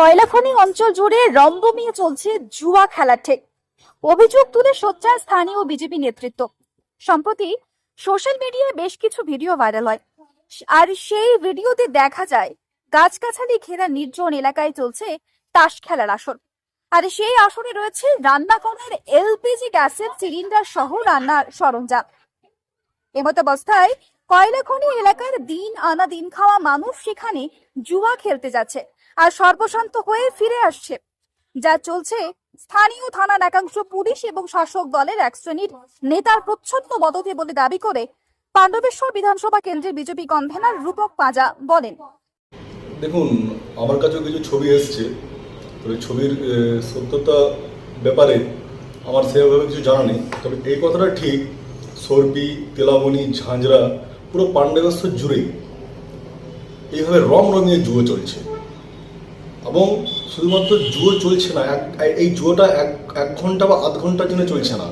কয়লাখনি অঞ্চল জুড়ে রমরমিয়ে চলছে জুয়া খেলার ঠেক। অভিযোগ তুলে সোচ্চার স্থানীয় বিজেপি নেতৃত্ব। সম্প্রতি সোশ্যাল মিডিয়ায় বেশ কিছু ভিডিও ভাইরাল হয়। আর সেই ভিডিওতে দেখা যায়, গাছগাছালি ঘেরা নির্জন এলাকায় চলছে তাস খেলার আসর। আর সেই আসরে রয়েছে রান্না করার এলপিজি গ্যাসের সিলিন্ডার সহ রান্নার সরঞ্জাম। এমত অবস্থায় কয়লাখনি এলাকার দিন আনা দিন খাওয়া মানুষ সেখানে জুয়া খেলতে যাচ্ছে। আর সর্বশান্ত হয়ে ফিরে আসছে, যা চলছে স্থানীয় থানার একাংশ পুলিশ এবং শাসক দলের এক শ্রেণির নেতার প্রচ্ছন্ন মদতে বলে দাবি করে পাণ্ডবেশ্বর বিধানসভা কেন্দ্রের বিজেপি কনভেনার রূপক পাজা বলেন। দেখুন, আমার কাছেও কিছু ছবি এসছে, তবে ছবির সত্যতা ব্যাপারে আমার সেভাবে কিছু জানা নেই। তবে এই কথাটা ঠিক সর্বি তেলামণি ঝাঁঝরা পুরো পাণ্ডবেশ্বর জুড়েই এইভাবে রম রমিয়ে জুয়ো চলছে। এবং শুধুমাত্র জুয়ো চলছে না, এক এই জুয়োটা এক এক ঘণ্টা বা আধ ঘণ্টার জন্য চলছে না।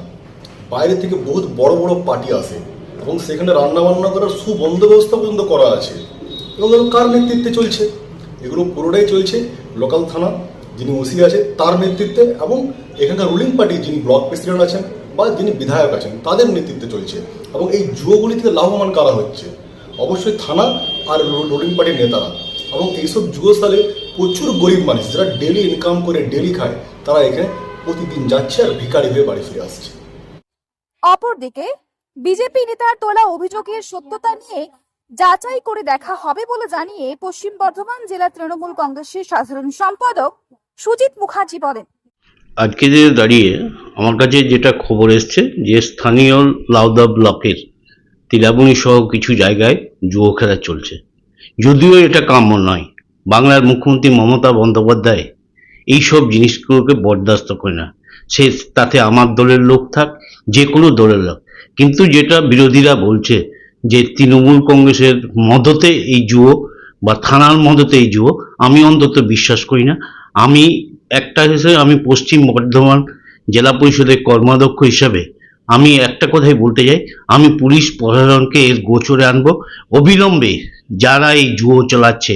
বাইরে থেকে বহুত বড় বড় পার্টি আসে এবং সেখানে রান্না বান্না করার সুবন্দোবস্ত পর্যন্ত করা আছে। এবং কার নেতৃত্বে চলছে? এগুলো পুরোটাই চলছে লোকাল থানা, যিনি ওসি আছে, তার নেতৃত্বে এবং এখানকার রুলিং পার্টি যিনি ব্লক প্রেসিডেন্ট আছেন বা যিনি বিধায়ক আছেন, তাদের নেতৃত্বে চলছে। এবং এই জুয়োগুলি থেকে লাভবান কারা হচ্ছে? অবশ্যই থানা আর রুলিং পার্টির নেতারা। এবং এইসব সালে প্রচুর গরিব মানুষ যারা ডেলি ইনকাম করে ডেলি খায় তারা এখানে প্রতিদিন যাচ্ছে আর ভিখারি হয়ে বাড়ি ফিরে আসছে। অপরদিকে বিজেপি নেতার তোলা অভিযোগের সত্যতা নিয়ে যাচাই করে দেখা হবে বলে জানিয়ে পশ্চিম বর্ধমান জেলা তৃণমূল কংগ্রেসের সাধারণ সম্পাদক সুজিত মুখার্জি বলেন। আজকে যে দাঁড়িয়ে আমার কাছে যেটা খবর এসছে যে স্থানীয় লাউদা ব্লকের তিলাবনি সহ কিছু জায়গায় জুয়ো খেলা চলছে। যদিও এটা কাম্য নয়। বাংলার মুখ্যমন্ত্রী মমতা বন্দ্যোপাধ্যায় এইসব জিনিসগুলোকে বরদাস্ত করে না। সে তাতে আমার দলের লোক থাক, যে কোনো দলের লোক। কিন্তু যেটা বিরোধীরা বলছে যে তৃণমূল কংগ্রেসের মদতে এই জুয়ো বা থানার মদতে এই জুয়ো, আমি অন্তত বিশ্বাস করি না। আমি একটা হিসেবে আমি পশ্চিম বর্ধমান জেলা পরিষদের কর্মাধ্যক্ষ হিসাবে আমি একটা কথাই বলতে চাই। আমি পুলিশ প্রশাসনকে এর গোচরে আনব। অবিলম্বে যারা এই জুয়ো চালাচ্ছে,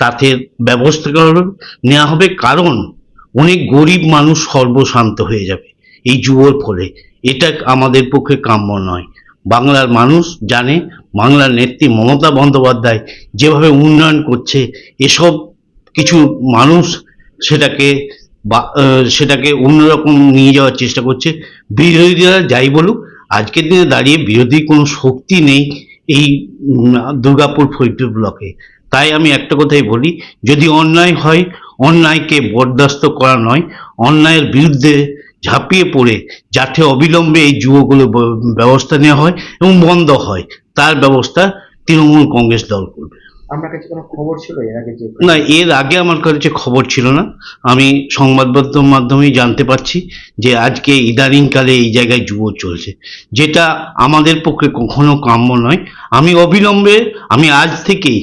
তাতে ব্যবস্থা নেওয়া হবে, কারণ অনেক গরিব মানুষ সর্বশান্ত হয়ে যাবে এই জুয়োর ফলে। এটা আমাদের পক্ষে কাম্য নয়। বাংলার মানুষ জানে, বাংলার নেত্রী মমতা বন্দ্যোপাধ্যায় যেভাবে উন্নয়ন করছে, এসব কিছু মানুষ সেটাকে বা সেটাকে অন্যরকম নিয়ে যাওয়ার চেষ্টা করছে। বিরোধীরা যাই বলুক, আজকের দিনে দাঁড়িয়ে বিরোধী কোনো শক্তি নেই এই দুর্গাপুর ফরিদপুর ব্লকে। তাই আমি একটা কথাই বলি, যদি অন্যায় হয়, অন্যায়কে বরদাস্ত করা নয়, অন্যায়ের বিরুদ্ধে ঝাঁপিয়ে পড়ে, যাতে অবিলম্বে এই যুবগুলো ব্যবস্থা নেওয়া হয় এবং বন্ধ হয়, তার ব্যবস্থা তৃণমূল কংগ্রেস দল করবে। আপনার কাছে কোনো খবর ছিল এর আগে যে না এর আগে আমার কাছে খবর ছিল না আমি সংবাদ মাধ্যম মাধ্যমেই জানতে পারছি যে আজকে ইদানিংকালে এই জায়গায় যুব চলছে যেটা আমাদের পক্ষে কখনো কাম্য নয়। আমি অবিলম্বে আমি আজ থেকেই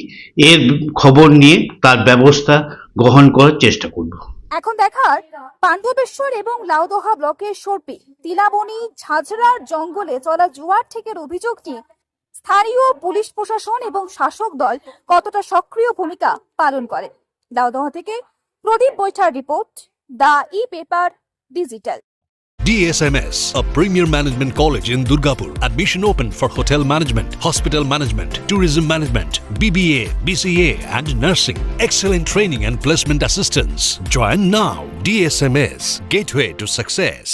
এর খবর নিয়ে তার ব্যবস্থা গ্রহণ করার চেষ্টা করব। এখন দেখার পাণ্ডবেশ্বর এবং লাউদোহা ব্লকের সর্পি তিলাবনি ঝাঁঝরার জঙ্গলে চলা জুয়ার ঠেকের অভিযোগটি স্থানীয় পুলিশ প্রশাসন এবং শাসক দল কতটা সক্রিয় ভূমিকা পালন করে লাউদোহা থেকে Pradip Baithar report the e paper digital DSMS, a premier management college in Durgapur. Admission open for hotel management, hospital management, tourism management, BBA, BCA, and nursing. Excellent training and placement assistance. Join now. DSMS, gateway to success.